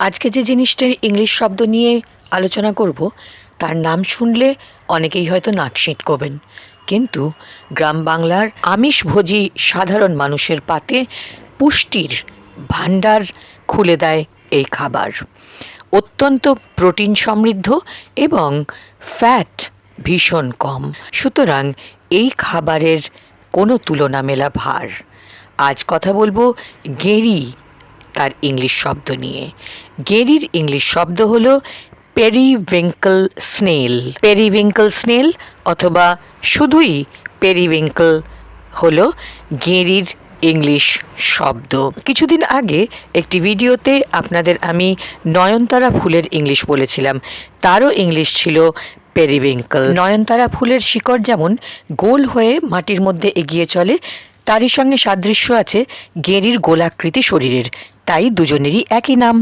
আজকে যে জিনিসটার ইংলিশ শব্দ নিয়ে আলোচনা করব, তার নাম শুনলে অনেকেই হয়তো নাক সিটকবেন। কিন্তু গ্রাম বাংলার আমিষভোজী সাধারণ মানুষের পাতে পুষ্টির ভাণ্ডার খুলে দেয় এই খাবার। অত্যন্ত প্রোটিন সমৃদ্ধ এবং ফ্যাট ভীষণ কম। সুতরাং এই খাবারের কোনো তুলনা মেলা ভার। আজ কথা বলব গেঁড়ি তার ইংলিশ শব্দ নিয়ে। গেঁড়ির ইংলিশ শব্দ হলো পেরিউইঙ্কল স্নেল পেরিউইঙ্কল স্নেল অথবা শুধুই পেরিউইঙ্কল হলো গেঁড়ির ইংলিশ শব্দ। কিছুদিন আগে একটি ভিডিওতে আপনাদের আমি নয়নতারা ফুলের ইংলিশ বলেছিলাম। তারও ইংলিশ ছিল পেরিউইঙ্কল নয়নতারা ফুলের শিকড় যেমন গোল হয়ে মাটির মধ্যে এগিয়ে চলে, তারই সঙ্গে সাদৃশ্য আছে গেঁড়ির গোলাকৃতি শরীরের। তাই দুজনেরই একই নাম।